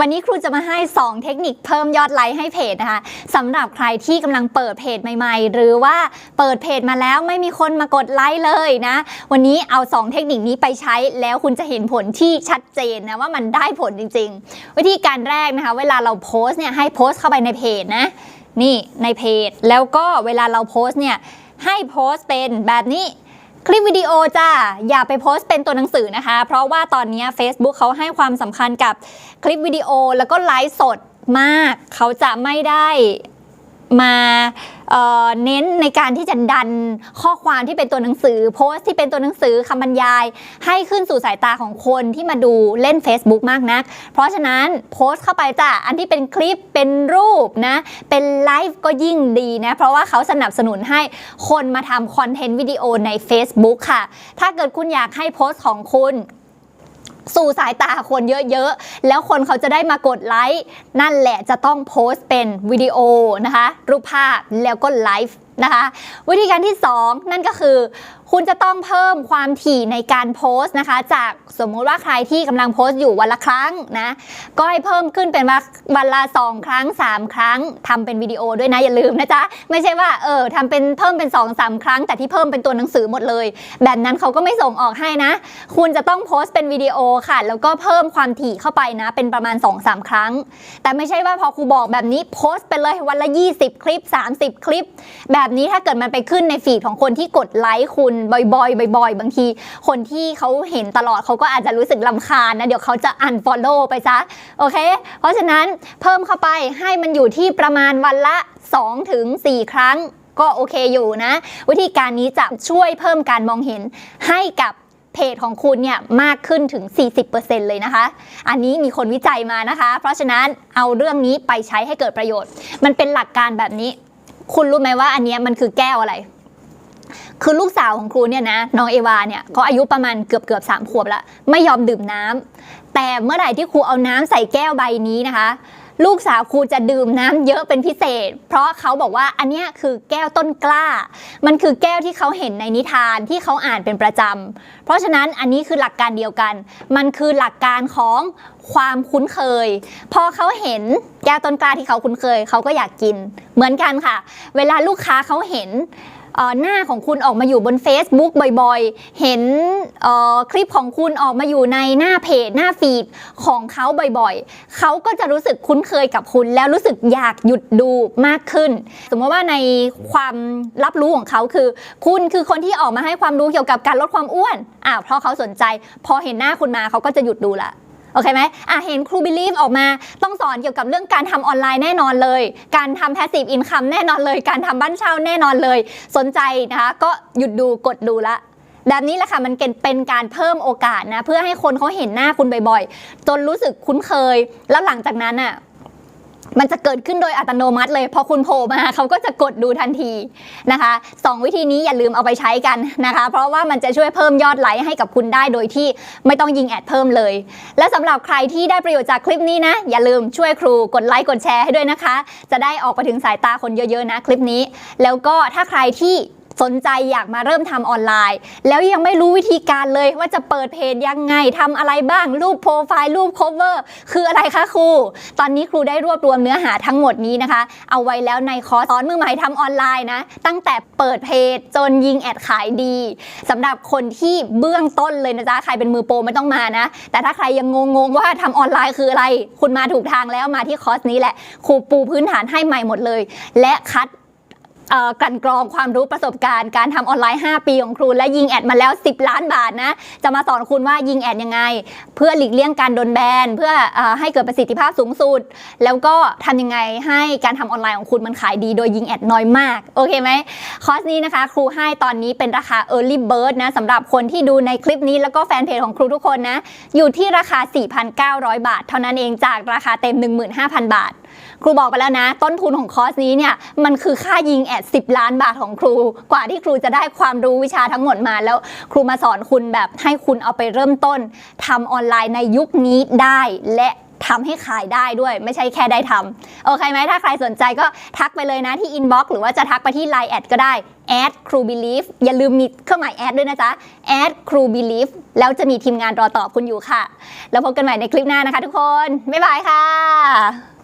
วันนี้ครูจะมาให้ 2 เทคนิคเพิ่มยอดไลค์ให้เพจนะคะสำหรับใครที่กำลังเปิดเพจใหม่ ๆ หรือว่าเปิดเพจมาแล้วไม่มีคนมากดไลค์เลยนะ วันนี้เอา 2 เทคนิคนี้ไปใช้แล้วคุณจะเห็นผลที่ชัดเจนนะว่ามันได้ผลจริง ๆ วิธีการแรกนะคะ เวลาเราโพสเนี่ยให้โพสเข้าไปในเพจนะ นี่ในเพจ แล้วก็เวลาเราโพสเนี่ยให้โพสเป็นแบบนี้ คลิปวิดีโอจ้าอย่าไปโพสต์เป็นตัวหนังสือนะคะ เพราะว่าตอนนี้ Facebook เขาให้ความสำคัญกับคลิปวิดีโอแล้วก็ไลฟ์สดมาก เขาจะไม่ได้ มาเน้นในการที่จะดันข้อความที่เป็นตัวหนังสือ โพสต์ที่เป็นตัวหนังสือคำบรรยาย ให้ขึ้นสู่สายตาของคนที่มาดูเล่น Facebook มากนัก เพราะฉะนั้นโพสต์เข้าไปจ้ะอันที่เป็นคลิปเป็นรูปนะ เป็นไลฟ์ก็ยิ่งดีนะ เพราะว่าเขาสนับสนุนให้คนมาทำคอนเทนต์วิดีโอใน Facebook ค่ะ ถ้าเกิดคุณอยากให้โพสต์ของคุณ สู่สายตาคนเยอะๆ แล้วคนเขาจะได้มากดไลค์นั่นแหละจะต้องโพสต์เป็นวิดีโอนะคะ รูปภาพแล้วก็ไลฟ์นะคะ วิธีการที่ 2 นั่นก็คือ คุณจะต้องเพิ่มความถี่ในการโพสต์นะคะ จากสมมุติว่าใครที่กำลังโพสต์อยู่วันละครั้งนะก็ให้เพิ่มขึ้นเป็นว่าวันละสองครั้ง 3 ครั้งทำเป็นวิดีโอด้วยนะอย่าลืมนะจ๊ะไม่ใช่ว่าเออทำเป็นเพิ่มเป็น2อสาครั้ง แต่ที่เพิ่มเป็นตัวหนังสือหมดเลย แบบนั้นเขาก็ไม่ส่งออกให้นะ คุณจะต้องโพสต์เป็นวิดีโอค่ะ แล้วก็เพิ่มความถี่เข้าไปนะ เป็นประมาณ2-3ครั้ง แต่ไม่ใช่ว่าพอครูบอกแบบนี้โพสต์ไปเลยวันละ 20 คลิป 30 คลิป แบบนี้ถ้าเกิดมันไปขึ้นในฟีดของคนที่กดไลค์คุณบ่อยๆบ่อยๆ บางที คนที่เขาเห็นตลอดเขาก็อาจจะรู้สึกลำคาญนะ เดี๋ยวเขาจะ unfollow ไปซะ โอเค เพราะฉะนั้นเพิ่มเข้าไปให้มันอยู่ที่ประมาณวันละ2-4ถึง4ครั้งก็โอเคอยู่นะ วิธีการนี้จะช่วยเพิ่มการมองเห็นให้กับเพจของคุณเนี่ยมากขึ้นถึง 40%เลยนะคะ อันนี้มีคนวิจัยมานะคะ เพราะฉะนั้นเอาเรื่องนี้ไปใช้ให้เกิดประโยชน์ มันเป็นหลักการแบบนี้ คุณรู้ไหมว่าอันนี้มันคือแก้วอะไร คือลูกสาวของครูเนี่ยนะน้องเอวาเนี่ยเขาอายุประมาณเกือบเกือบสามขวบแล้วไม่ยอมดื่มน้ำแต่เมื่อไหร่ที่ครูเอาน้ำใส่แก้วใบนี้นะคะ ลูกสาวครูจะดื่มน้ำเยอะเป็นพิเศษ เพราะเขาบอกว่าอันนี้คือแก้วต้นกล้า มันคือแก้วที่เขาเห็นในนิทานที่เขาอ่านเป็นประจำเพราะฉะนั้นอันนี้คือหลักการเดียวกัน มันคือหลักการของความคุ้นเคย พอเขาเห็นแก้วต้นกล้าที่เขาคุ้นเคย เขาก็อยากกิน เหมือนกันค่ะ เวลาลูกค้าเขาเห็น หน้าของคุณออกมาอยู่บน Facebook บ่อยๆ เห็นคลิปของคุณออกมาอยู่ในหน้าเพจหน้าฟีดของเขาบ่อยๆ เขาก็จะรู้สึกคุ้นเคยกับคุณ แล้วรู้สึกอยากหยุดดูมากขึ้น สมมติว่าในความรับรู้ของเขาคือ คุณคือคนที่ออกมาให้ความรู้เกี่ยวกับการลดความอ้วนอ้าวเพราะเขาสนใจ พอเห็นหน้าคุณมาเขาก็จะหยุดดูละ โอเคไหมอะเห็นครูบิลีฟออกมา ต้องสอนเกี่ยวกับเรื่องการทำออนไลน์แน่นอนเลย การทำแพสซีฟอินคัมแน่นอนเลย การทำบ้านเช่าแน่นอนเลย สนใจนะคะก็หยุดดูกดดูละแบบนี้แหละค่ะมันเป็นการเพิ่มโอกาสนะเพื่อให้คนเขาเห็นหน้าคุณบ่อยๆ จนรู้สึกคุ้นเคย แล้วหลังจากนั้นอะ มันจะเกิดขึ้นโดยอัตโนมัติเลย พอคุณโผล่มาเขาก็จะกดดูทันทีนะคะสองวิธีนี้อย่าลืมเอาไปใช้กันนะคะ เพราะว่ามันจะช่วยเพิ่มยอดไลค์ให้กับคุณได้โดยที่ไม่ต้องยิงแอดเพิ่มเลย และสำหรับใครที่ได้ประโยชน์จากคลิปนี้นะ อย่าลืมช่วยครูกดไลค์กดแชร์ให้ด้วยนะคะ จะได้ออกไปถึงสายตาคนเยอะๆนะคลิปนี้ แล้วก็ถ้าใครที่ สนใจอยากมาเริ่มทำออนไลน์ แล้วยังไม่รู้วิธีการเลยว่าจะเปิดเพจยังไงทำอะไรบ้าง รูปโปรไฟล์ รูป cover คืออะไรคะครู ตอนนี้ครูได้รวบรวมเนื้อหาทั้งหมดนี้นะคะ เอาไว้แล้วในคอร์สสอนมือใหม่ทำออนไลน์นะ ตั้งแต่เปิดเพจจนยิงแอดขายดีสำหรับคนที่เบื้องต้นเลยนะจ๊ะใครเป็นมือโปรไม่ต้องมานะ แต่ถ้าใครยังงงๆว่าทำออนไลน์คืออะไร คุณมาถูกทางแล้วมาที่คอร์สนี้แหละครูปูพื้นฐานให้ใหม่หมดเลย และคัด กลั่นกรองความรู้ประสบการณ์การทำออนไลน์ 5 ปีของครู และยิงแอดมาแล้ว 10 ล้านบาทนะ จะมาสอนคุณว่ายิงแอดยังไง เพื่อหลีกเลี่ยงการโดนแบน เพื่ออให้เกิดประสิทธิภาพสูงสุด แล้วก็ทำยังไงให้การทำออนไลน์ของคุณมันขายดีโดยยิงแอดน้อยมาก โอเคไหมคอร์สนี้นะคะ ครูให้ตอนนี้เป็นราคา Early Bird นะสำหรับคนที่ดูในคลิปนี้แล้วก็แฟนเพจของครูทุกคนนะอยู่ที่ราคา 4,900 บาท เท่านั้นเองจากราคาเต็ม 15,000 บาท ครูบอกไปแล้วนะ ต้นทุนของคอร์สนี้เนี่ยมันคือค่ายิงแอด10ล้านบาทของครู กว่าที่ครูจะได้ความรู้วิชาทั้งหมดมาแล้ว ครูมาสอนคุณแบบให้คุณเอาไปเริ่มต้นทำออนไลน์ในยุคนี้ได้และทำให้ขายได้ด้วยไม่ใช่แค่ได้ทำโอโอเคไหมถ้าใครสนใจก็ทักไปเลยนะที่อินบ็อกซ์หรือว่าจะทักไปที่ Line แอดก็ได้แอดครูบิลีฟอย่าลืมมีเครื่องหมายแอดด้วยนะจ๊ะแอดครูบิลีฟแล้วจะมีทีมงานรอตอบคุณอยู่ค่ะ แล้วพบกันใหม่ในคลิปหน้านะคะทุกคน บ๊ายบายค่ะ